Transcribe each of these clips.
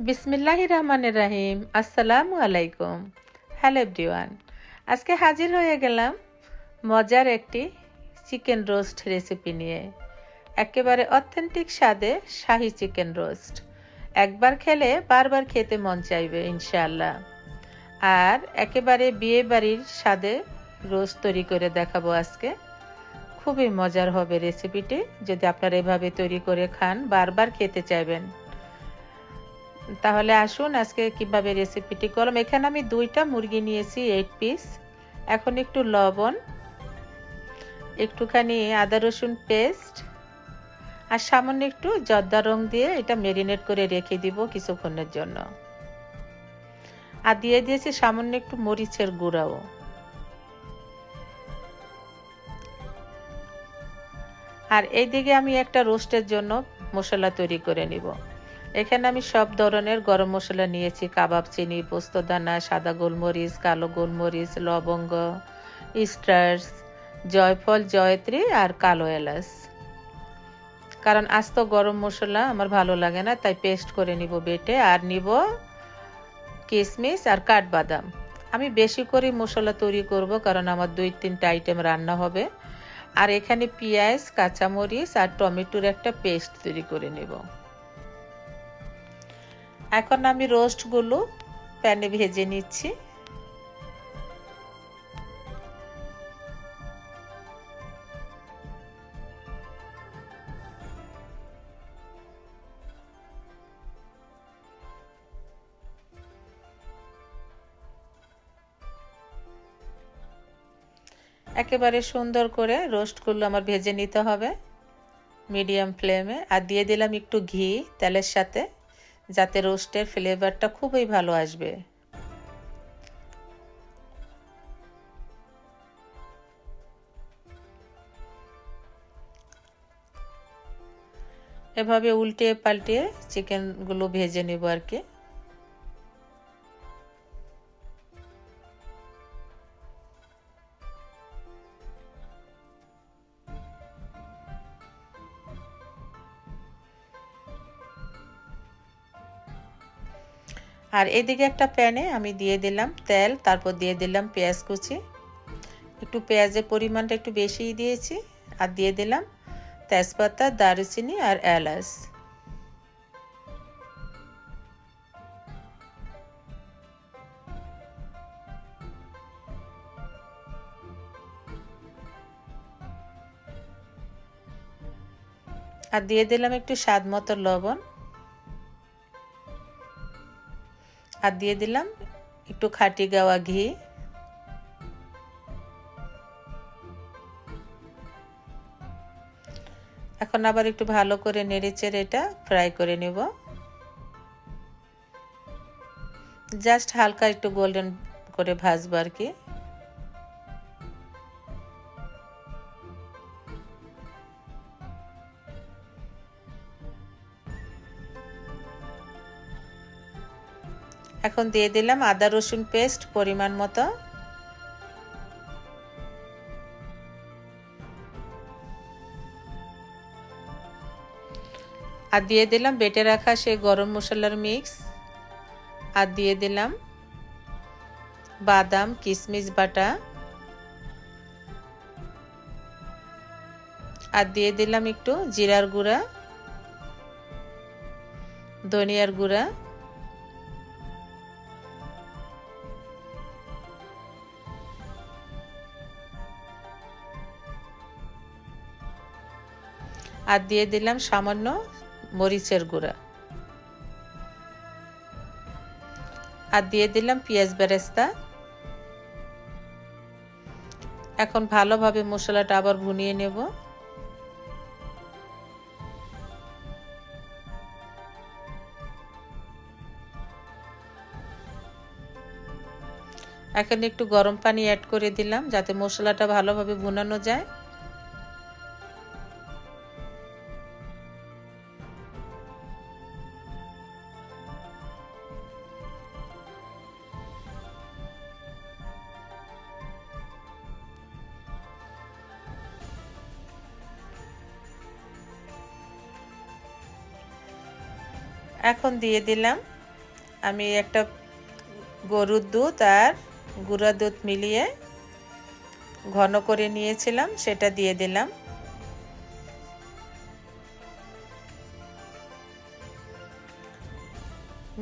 বিসমিল্লাহ রহমানের রাহিম। আসসালামু আলাইকুম। হ্যালো এভরিওয়ান, আজকে হাজির হয়ে গেলাম মজার একটি চিকেন রোস্ট রেসিপি নিয়ে। একেবারে অথেন্টিক স্বাদে শাহি চিকেন রোস্ট। একবার খেলে বারবার খেতে মন চাইবে, ইনশাআল্লাহ। আর একেবারে বিয়ে বাড়ির স্বাদে রোস্ট তৈরি করে দেখাবো আজকে। খুবই মজার হবে রেসিপিটি। যদি আপনারা এভাবে তৈরি করে খান, বারবার খেতে চাইবেন। তাহলে আসুন আজকে কীভাবে রেসিপিটি করলাম। এখানে আমি দুইটা মুরগি নিয়েছি এইট পিস এখন একটু লবণ, একটুখানি আদা রসুন পেস্ট আর সামান্য একটু জর্দা রং দিয়ে এটা মেরিনেট করে রেখে দিব কিছুক্ষণের জন্য। আর দিয়ে দিয়েছি সামান্য একটু মরিচের গুঁড়াও। আর এইদিকে আমি একটা রোস্টের জন্য মশলা তৈরি করে নিব। এখানে আমি সব ধরনের গরম মশলা নিয়েছি। কাবাব, চিনি পোস্তদানা সাদা গোলমরিচ, কালো গোলমরিচ, লবঙ্গ স্টার্স জয়ফল, জয়ত্রী আর কালো এলাচ। কারণ আস্ত গরম মশলা আমার ভালো লাগে না, তাই পেস্ট করে নিব বেটে আর নিব কিশমিশ আর কাঠবাদাম। আমি বেশি করে মশলা তৈরি করব কারণ আমার দুই তিনটা আইটেম রান্না হবে। আর এখানে পেঁয়াজ, কাঁচামরিচ আর টমেটোর একটা পেস্ট তৈরি করে নেব। এখন আমি রোস্টগুলো প্যানে ভেজে নিচ্ছি। একেবারে সুন্দর করে রোস্টগুলো আমার ভেজে নিতে হবে মিডিয়াম ফ্লেমে। আর দিয়ে দিলাম একটু ঘি তেলের সাথে। যাতে রোস্টের ফ্লেভারটা খুবই ভালো আসবে। এভাবে উল্টে পাল্টে চিকেনগুলো ভেজে নেব আর কি। আর এদিকে একটা প্যানে আমি দিয়ে দিলাম তেল, তারপর দিয়ে দিলাম পেঁয়াজ কুচি। একটু পেঁয়াজের পরিমাণটা একটু বেশিই দিয়েছি আর দিয়ে দিলাম তেজপাতা, দারুচিনি আর এলাচ। আর দিয়ে দিলাম একটু স্বাদ মতো লবণ। আর দিয়ে দিলাম, একটু খাটি গাওয়া ঘি। এখন আবার একটু ভালো করে নেড়েচেড়ে এটা ফ্রাই করে নেব। জাস্ট হালকা একটু গোল্ডেন করে ভাজবো আর কি। এখন দিয়ে দিলাম আদা রসুন পেস্ট পরিমাণ মতো। আর দিয়ে দিলাম বেটে রাখা সেই গরম মশলার মিক্স। আর দিয়ে দিলাম বাদাম কিশমিশ বাটা। আর দিয়ে দিলাম একটু জিরার গুঁড়া, ধনিয়ার গুঁড়া। আর দিয়ে দিলাম সামান্য মরিচের গুঁড়া। আর দিয়ে দিলাম পেঁয়াজ বেরেস্তা। এখন ভালোভাবে মশলাটা আবার ভুনিয়ে নেব। এখন একটু গরম পানি অ্যাড করে দিলাম যাতে মশলাটা ভালোভাবে ভুনানো যায়। এখন দিয়ে দিলাম। আমি একটা গরুর দুধ আর গুঁড়া দুধ মিলিয়ে ঘন করে নিয়েছিলাম, সেটা দিয়ে দিলাম।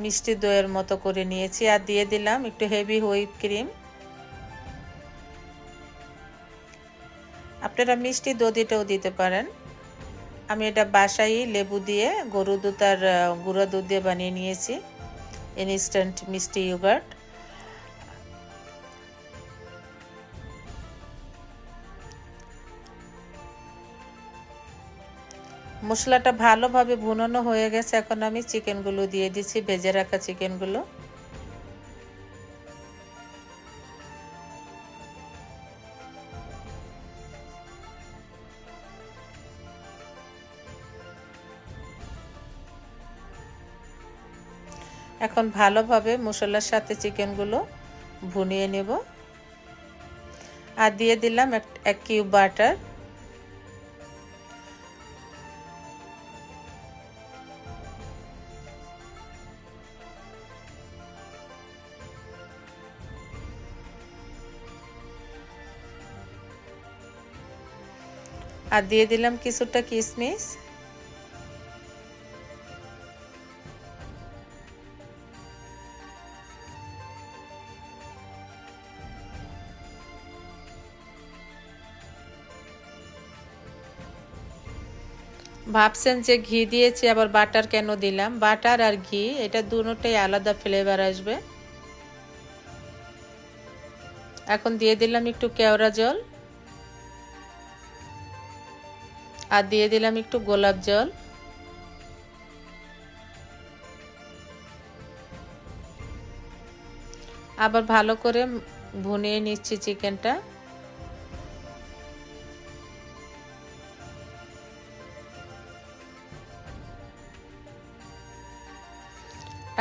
মিষ্টি দইয়ের মতো করে নিয়েছি আর দিয়ে দিলাম একটু হেভি হুইপ ক্রিম আপনারা মিষ্টি দধিটাও দিতে পারেন। আমি এটা বাসায় লেবু দিয়ে গরু দুধ আর গুঁড়া দুধ দিয়ে বানিয়ে নিয়েছি। ইনস্ট্যান্ট মিষ্টি ইয়োগার্ট মশলাটা ভালোভাবে ভুনানো হয়ে গেছে। এখন আমি চিকেনগুলো দিয়ে দিচ্ছি, ভেজে রাখা চিকেনগুলো। এখন ভালোভাবে মশলার সাথে চিকেনগুলো ভুনিয়ে নেব। আর দিয়ে দিলাম এক কিউব বাটার। আর দিয়ে দিলাম কিছুটা কিশমিশ ভাবছেন যে ঘি দিয়েছি, আবার বাটার কেন দিলাম? বাটার আর ঘি, এটা দুটোটাই আলাদা ফ্লেভার আসবে। এখন দিয়ে দিলাম একটু কেওড়া জল। আর দিয়ে দিলাম একটু গোলাপ জল। আবার ভালো করে ভুনিয়ে নিচ্ছি চিকেনটা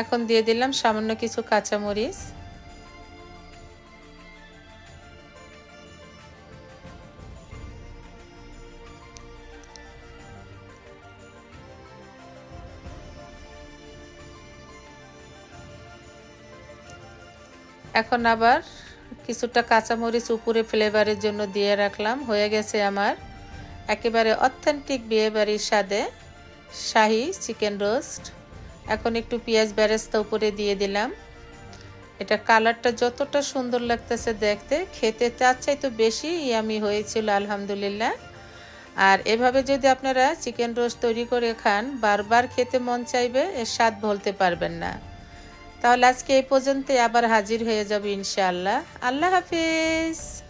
এখন দিয়ে দিলাম সামান্য কিছু কাঁচামরিচ। এখন আবার কিছুটা কাঁচামরিচ উপরে ফ্লেভারের জন্য দিয়ে রাখলাম। হয়ে গেছে আমার একেবারে অথেন্টিক বিয়েবাড়ির স্বাদে শাহি চিকেন রোস্ট। এখন একটু পেঁয়াজ বেরেস্তা উপরে দিয়ে দিলাম। এটা কালারটা যতটা সুন্দর লাগতেছে দেখতে, খেতে তার চাইতে বেশি ইয়ামি হয়েছিল, আলহামদুলিল্লাহ। আর এভাবে যদি আপনারা চিকেন রোস্ট তৈরি করে খান, বারবার খেতে মন চাইবে, এর স্বাদ বলতে পারবেন না। তাহলে আজকে এই পর্যন্ত আবার হাজির হয়ে যাবে ইনশাআল্লাহ। আল্লাহ হাফিজ।